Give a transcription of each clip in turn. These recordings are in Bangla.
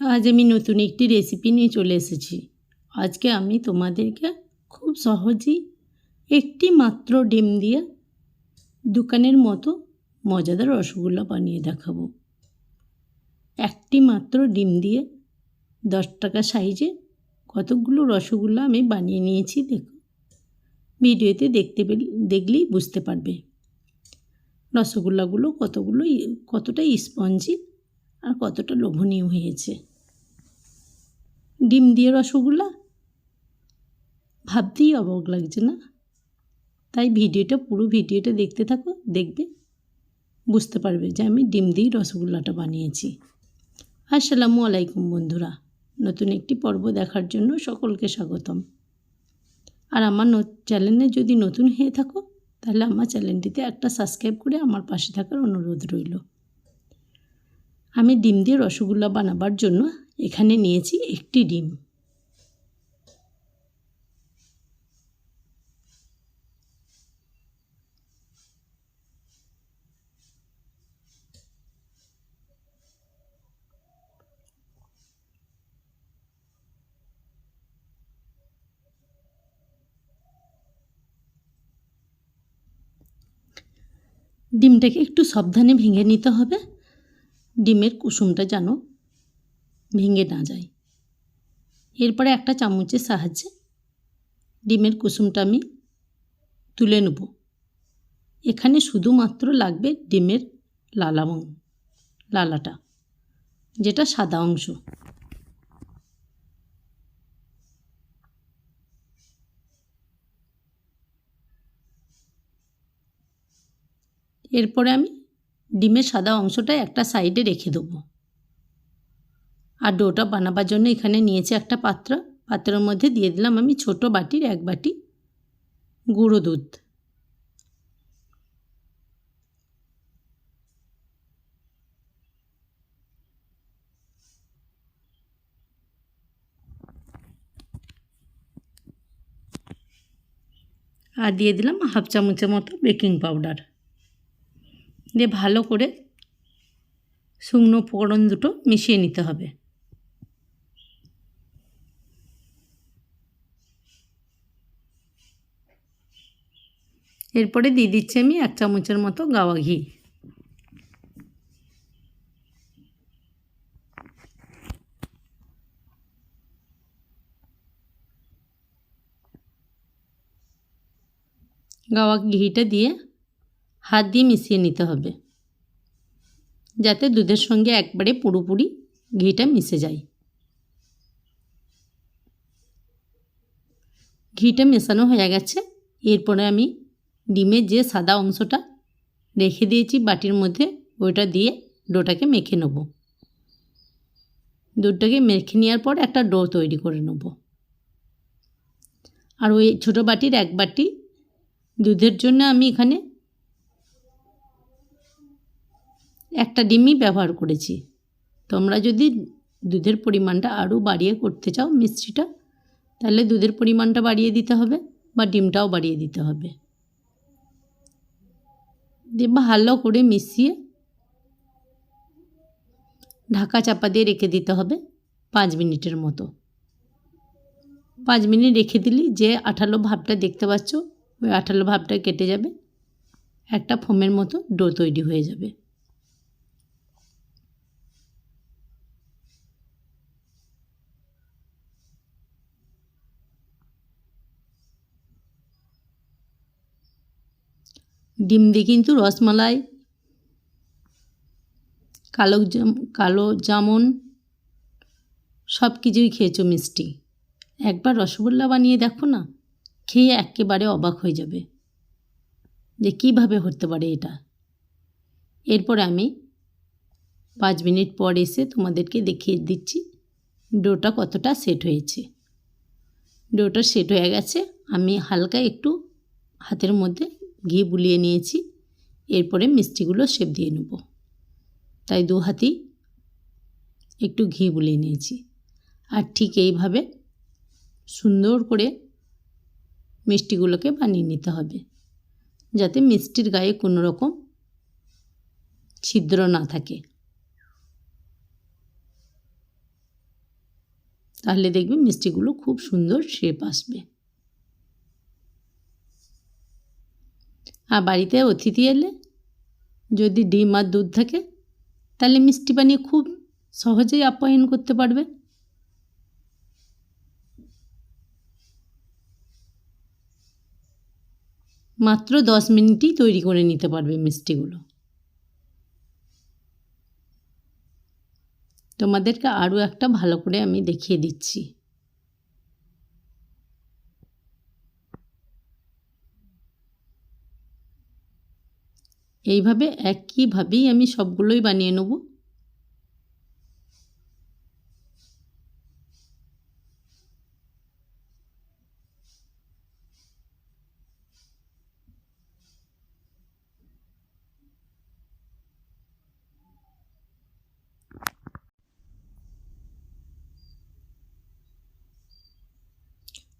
আজ আমি নতুন একটি রেসিপি নিয়ে চলে এসেছি। আজকে আমি তোমাদেরকে খুব সহজেই একটি মাত্র ডিম দিয়ে দোকানের মতো মজাদার রসগোল্লা বানিয়ে দেখাবো। একটি মাত্র ডিম দিয়ে দশ টাকা সাইজে কতগুলো রসগোল্লা আমি বানিয়ে নিয়েছি দেখো। ভিডিওতে দেখতে দেখলেই বুঝতে পারবে। রসগোল্লাগুলো কতগুলো কতটা স্পঞ্জি আর কতটা লোভনীয় হয়েছে। ডিম দিয়ে রসগোল্লা? ভাবতেই অবাক লাগছে না? তাই ভিডিওটা, পুরো ভিডিওটা দেখতে থাকো, দেখবে, বুঝতে পারবে যে আমি ডিম দিয়েই রসগোল্লাটা বানিয়েছি। আসসালামু আলাইকুম বন্ধুরা, নতুন একটি পর্ব দেখার জন্য সকলকে স্বাগতম। আর আমার চ্যানেলে যদি নতুন হয়ে থাকো, তাহলে আমার চ্যানেলটিতে একটা সাবস্ক্রাইব করে আমার পাশে থাকার অনুরোধ রইল। আমি ডিম দিয়ে রসগোল্লা বানাবার জন্য এখানে নিয়েছি একটি ডিম। ডিমটাকে একটু সাবধানে ভেঙে নিতে হবে। ডিমের কুসুমটা যেন ভেঙে না যায়। এরপরে একটা চামচের সাহায্যে ডিমের কুসুমটা আমি তুলে নেব। এখানে শুধুমাত্র লাগবে ডিমের লালামং লালাটা, যেটা সাদা অংশ। এরপরে আমি ডিমের সাদা অংশটা একটা সাইডে রেখে দেবো। আর ডোটা বানাবার জন্য এখানে নিয়েছি একটা পাত্র। পাত্রের মধ্যে দিয়ে দিলাম আমি ছোট বাটির এক বাটি গুঁড়ো দুধ। আর দিয়ে দিলাম হাফ চামচের মতো বেকিং পাউডার। দিয়ে ভালো করে শুকনো উপকরণ দুটো মিশিয়ে নিতে হবে। এরপরে দিয়ে দিচ্ছি আমি এক চামচের মতো গাওয়া ঘি। গাওয়া ঘিটা দিয়ে হাত দিয়ে মিশিয়ে নিতে হবে, যাতে দুধের সঙ্গে একবারে পুরোপুরি ঘিটা মিশে যায়। ঘিটা মেশানো হয়ে গেছে, এরপরে আমি ডিমের যে সাদা অংশটা রেখে দিয়েছি বাটির মধ্যে, ওইটা দিয়ে ডোটাকে মেখে নেব। দুধটাকে মেখে নেওয়ার পর একটা ডো তৈরি করে নেব। আর ওই ছোটো বাটির এক বাটি দুধের জন্য আমি এখানে একটা ডিমই ব্যবহার করেছি। তোমরা যদি দুধের পরিমাণটা আরও বাড়িয়ে করতে চাও মিষ্টিটা, তাহলে দুধের পরিমাণটা বাড়িয়ে দিতে হবে বা ডিমটাও বাড়িয়ে দিতে হবে। দিয়ে ভালো করে মিশিয়ে ঢাকা চাপা দিয়ে রেখে দিতে হবে পাঁচ মিনিটের মতো পাঁচ মিনিট রেখে দিলি যে আঠালো ভাবটা দেখতে পাচ্ছ ওই আঠালো ভাবটা কেটে যাবে একটা ফোমের মতো ডো তৈরি হয়ে যাবে। ডিম দিয়ে কিন্তু রসমালাই, কালো জাম, কালো জামুন, সব কিছুই খেয়েছো মিষ্টি। একবার রসগোল্লা বানিয়ে দেখো না, খেয়ে একেবারে অবাক হয়ে যাবে যে কীভাবে হতে পারে এটা। এরপর আমি পাঁচ মিনিট পর এসে তোমাদেরকে দেখিয়ে দিচ্ছি ডোটা কতটা সেট হয়েছে। ডোটা সেট হয়ে গেছে, আমি হালকা একটু হাতের মধ্যে ঘি বুলিয়ে নিয়েছি। এরপরে মিষ্টিগুলো শেপ দিয়ে নেব। তাই দু হাতেই একটু ঘি বুলিয়ে নিয়েছি। আর ঠিক এইভাবে সুন্দর করে মিষ্টিগুলোকে বানিয়ে নিতে হবে। যাতে মিষ্টির গায়ে কোনো রকম ছিদ্র না থাকে। তাহলে দেখবে মিষ্টিগুলো খুব সুন্দর শেপ আসবে। আর বাড়িতে অতিথি এলে যদি ডিম আর দুধ থাকে, তাহলে মিষ্টি বানিয়ে খুব সহজেই আপ্যায়ন করতে পারবে। মাত্র দশ মিনিটই তৈরি করে নিতে পারবে মিষ্টিগুলো। তোমাদেরকে আরও একটা ভালো করে আমি দেখিয়ে দিচ্ছি। এইভাবে একইভাবেই আমি সবগুলোই বানিয়ে নেব।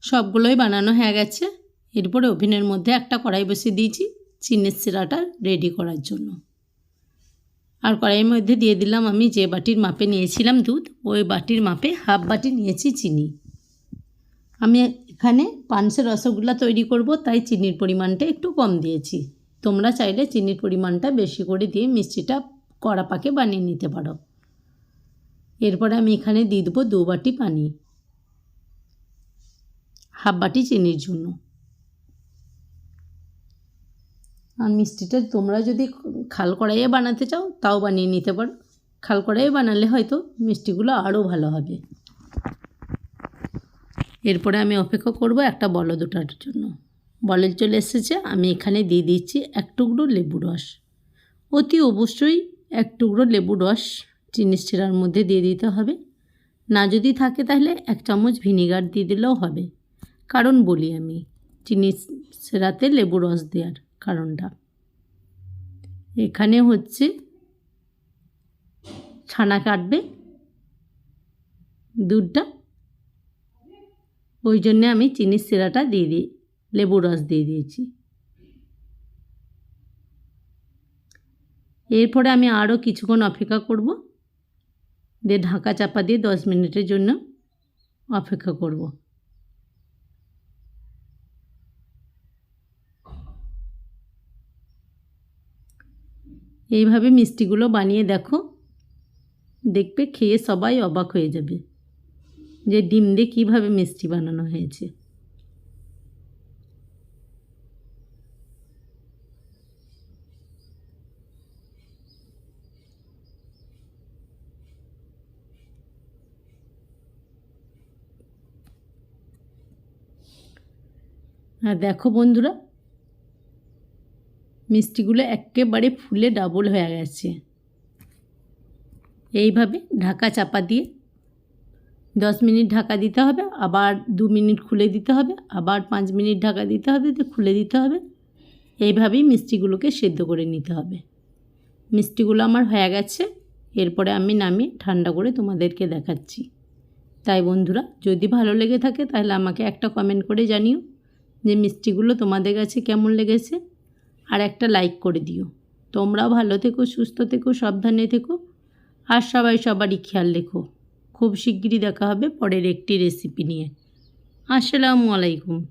সবগুলোই বানানো হয়ে গেছে। এরপরে ওভেনের মধ্যে একটা কড়াই বসিয়ে দিয়েছি। চিনির সিরাটা রেডি করার জন্য। আর কড়াইয়ের মধ্যে দিয়ে দিলাম আমি যে বাটির মাপে নিয়েছিলাম দুধ, ওই বাটির মাপে হাফ বাটি নিয়েছি চিনি। আমি এখানে পানসের রসগোল্লা তৈরি করব, তাই চিনির পরিমাণটা একটু কম দিয়েছি। তোমরা চাইলে চিনির পরিমাণটা বেশি করে দিয়ে মিষ্টিটা কড়া পাকে বানিয়ে নিতে পারো। এরপরে আমি এখানে দিয়ে দেবো দু বাটি পানি হাফ বাটি চিনির জন্য। আর মিষ্টিটা তোমরা যদি খাল কড়াইয়ে বানাতে চাও, তাও বানিয়ে নিতে পারো। খাল কড়াইয়ে বানালে হয়তো মিষ্টিগুলো আরও ভালো হবে। এরপরে আমি অপেক্ষা করব একটা বলদ ওঠার জন্য। বলদ চলে এসেছে, আমি এখানে দিয়ে দিচ্ছি এক টুকরো লেবু রস। অতি অবশ্যই এক টুকরো লেবু রস চিনি শিরার মধ্যে দিয়ে দিতে হবে। না যদি থাকে তাহলে এক চামচ ভিনিগার দিয়ে দিলেও হবে। কারণ বলি আমি চিনি সেরাতে লেবু রস দেওয়ার কারণটা। এখানে হচ্ছে ছানা কাটবে দুধটা। ওই জন্যে আমি চিনির সিরাটা দিয়ে দিই লেবু রস দিয়ে দিয়েছি। এরপরে আমি আরও কিছুক্ষণ অপেক্ষা করব। দিয়ে ঢাকা চাপা দিয়ে দশ মিনিটের জন্য অপেক্ষা করব। এইভাবে মিষ্টিগুলো বানিয়ে দেখো। দেখবে খেয়ে সবাই অবাক হয়ে যাবে যে ডিম দিয়ে কীভাবে মিষ্টি বানানো হয়েছে। আর দেখো বন্ধুরা মিষ্টিগুলো একেবারে ফুলে ডাবল হয়ে গেছে। এইভাবে ঢাকা চাপা দিয়ে দশ মিনিট ঢাকা দিতে হবে, আবার দু মিনিট খুলে দিতে হবে, আবার পাঁচ মিনিট ঢাকা দিতে হবে, দিয়ে খুলে দিতে হবে। এইভাবেই মিষ্টিগুলোকে সেদ্ধ করে নিতে হবে। মিষ্টিগুলো আমার হয়ে গেছে, এরপরে আমি নামিয়ে ঠান্ডা করে তোমাদেরকে দেখাচ্ছি। তাই বন্ধুরা, যদি ভালো লেগে থাকে তাহলে আমাকে একটা কমেন্ট করে জানিও যে মিষ্টিগুলো তোমাদের কাছে কেমন লেগেছে। আর একটা লাইক করে দিও। তোমরাও ভালো থেকো, সুস্থ থেকো, সাবধানে থেকো, আর সবাই সবারই খেয়াল রেখো। খুব শিগগিরই দেখা হবে পরের একটি রেসিপি নিয়ে। আসসালামু আলাইকুম।